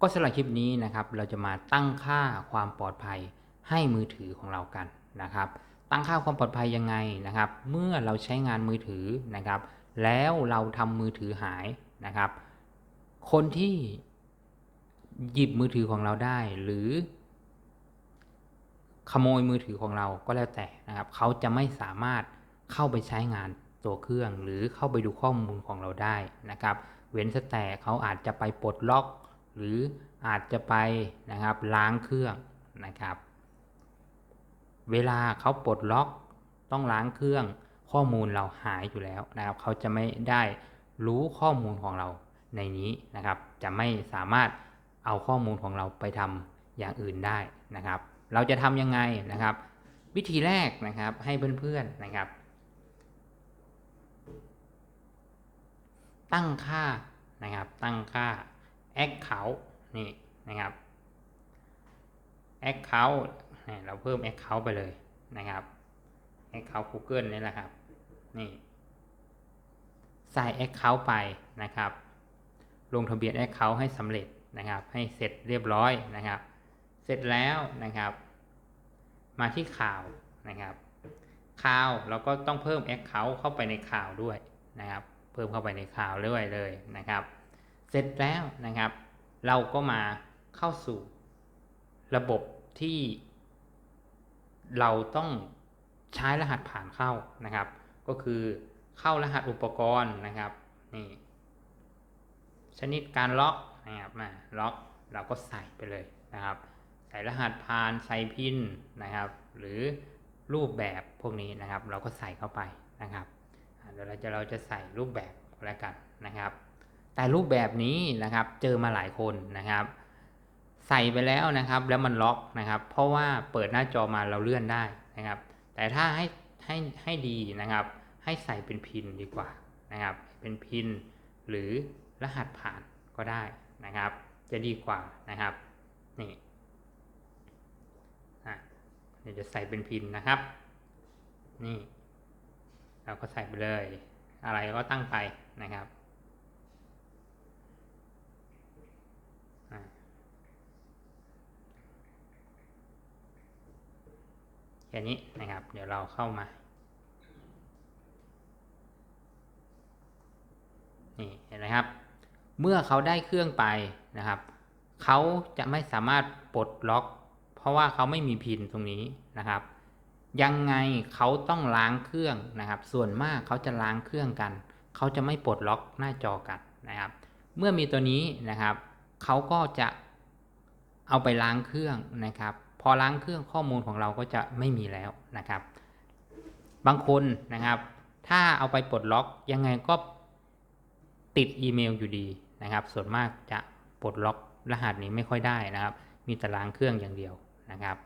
ก็สำหรับคลิปนี้นะครับ เราจะมาตั้งค่าความปลอดภัยให้มือถือของเรากันนะครับ ตั้งค่าความปลอดภัยยังไงนะครับ เมื่อเราใช้งานมือถือนะครับ แล้วเราทำมือถือหายนะครับ คนที่หยิบมือถือของเราได้หรือ ขโมยมือถือของเราก็แล้วแต่นะครับ เขาจะไม่สามารถเข้าไปใช้งานตัวเครื่อง หรือเข้าไปดูข้อมูลของเราได้นะครับ เว้นแต่เขาอาจจะไปปลดล็อก หรืออาจจะไปนะครับล้างเครื่องนะครับ เวลาเขาปลดล็อกต้องล้างเครื่องข้อมูลเราหายอยู่แล้วนะครับ เขาจะไม่ได้รู้ข้อมูลของเราในนี้นะครับ จะไม่สามารถเอาข้อมูลของเราไปทำอย่างอื่นได้นะครับ เราจะทำยังไงนะครับ วิธีแรกนะครับให้เพื่อนๆนะครับ ตั้งค่านะครับตั้งค่า account นี่นะครับ account เนี่เราเพิ่ม account ไปเลยนะครับ account Google นี่แหละครับนี่ใส่ account ไปนะครับ ลงทะเบียน account ให้สำเร็จนะครับ ให้เสร็จเรียบร้อยนะครับ เสร็จแล้วนะครับ มาที่ข่าวนะครับ ข่าวเราก็ต้องเพิ่ม account เข้าไปในข่าวด้วยนะครับ เพิ่มเข้าไปในข่าวด้วยเลยนะครับ เสร็จแล้วนะครับ เราก็มาเข้าสู่ระบบที่เราต้องใช้รหัสผ่านเข้านะครับ ก็คือเข้ารหัสอุปกรณ์นะครับนี่ชนิดการล็อกนะครับมาล็อกเราก็ใส่ไปเลยนะครับ ใส่รหัสผ่านใส่พินนะครับ หรือรูปแบบพวกนี้นะครับ เราก็ใส่เข้าไปนะครับเดี๋ยวเราจะเราจะใส่รูปแบบแล้วกันนะครับ แต่รูปแบบนี้นะครับเจอมาหลายคนนะครับ ใส่ไปแล้วนะครับ แล้วมันล็อกนะครับ เพราะว่าเปิดหน้าจอมาเราเลื่อนได้นะครับ แต่ถ้าให้ให้ให้ดีนะครับ ให้ใส่เป็นพินดีกว่านะครับ เป็นพินหรือรหัสผ่านก็ได้นะครับ จะดีกว่านะครับนี่เดี๋ยวจะใส่เป็นพินนะครับ นี่ เราก็ใส่ไปเลย อะไรก็ตั้งไปนะครับอะ แค่นี้นะครับ เดี๋ยวเราเข้ามา นี่เห็นไหมครับ เมื่อเขาได้เครื่องไปนะครับ เขาจะไม่สามารถปลดล็อก เพราะว่าเขาไม่มีพินตรงนี้นะครับ ยังไงเขาต้องล้างเครื่องนะครับ ส่วนมากเขาจะล้างเครื่องกัน เขาจะไม่ปลดล็อกหน้าจอกันนะครับ เมื่อมีตัวนี้นะครับ เขาก็จะเอาไปล้างเครื่องนะครับ พอล้างเครื่องข้อมูลของเราก็จะไม่มีแล้วนะครับ บางคนนะครับ ถ้าเอาไปปลดล็อกยังไงก็ติดอีเมลอยู่ดีนะครับ ส่วนมากจะปลดล็อกรหัสนี้ไม่ค่อยได้นะครับ มีแต่ล้างเครื่องอย่างเดียวนะครับ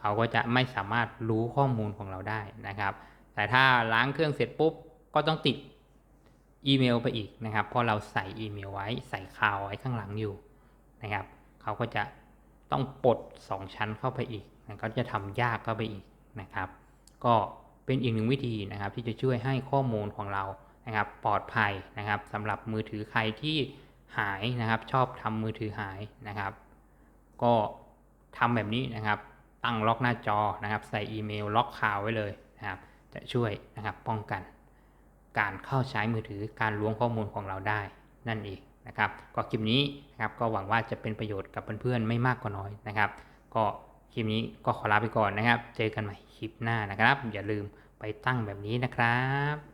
เขาก็จะไม่สามารถรู้ข้อมูลของเราได้นะครับ แต่ถ้าล้างเครื่องเสร็จปุ๊บก็ต้องติดอีเมลไปอีกนะครับเพราะเราใส่อีเมลไว้ใส่ข่าวไว้ข้างหลังอยู่นะครับ เขาก็จะ ต้องปลด 2 ชั้นเข้าไปอีกนะก็จะทำยากเข้าไปอีกนะครับ ก็เป็นอีกหนึ่งวิธีนะครับ ที่จะช่วยให้ข้อมูลของเรานะครับ ปลอดภัยนะครับสำหรับมือถือใครที่หายนะครับ ชอบทำมือถือหายนะครับ ก็ทำแบบนี้นะครับ ตั้งล็อกหน้าจอนะครับ ใส่อีเมลล็อกข่าวไว้เลยนะครับ จะช่วยนะครับป้องกัน การเข้าใช้มือถือการล้วงข้อมูลของเราได้นั่นเอง นะครับก็คลิปนี้นะครับก็หวังว่าจะเป็นประโยชน์กับเพื่อนๆไม่มากก็น้อยนะครับ ก็คลิปนี้ก็ขอลาไปก่อนนะครับ เจอกันใหม่คลิปหน้านะครับ อย่าลืมไปตั้งแบบนี้นะครับ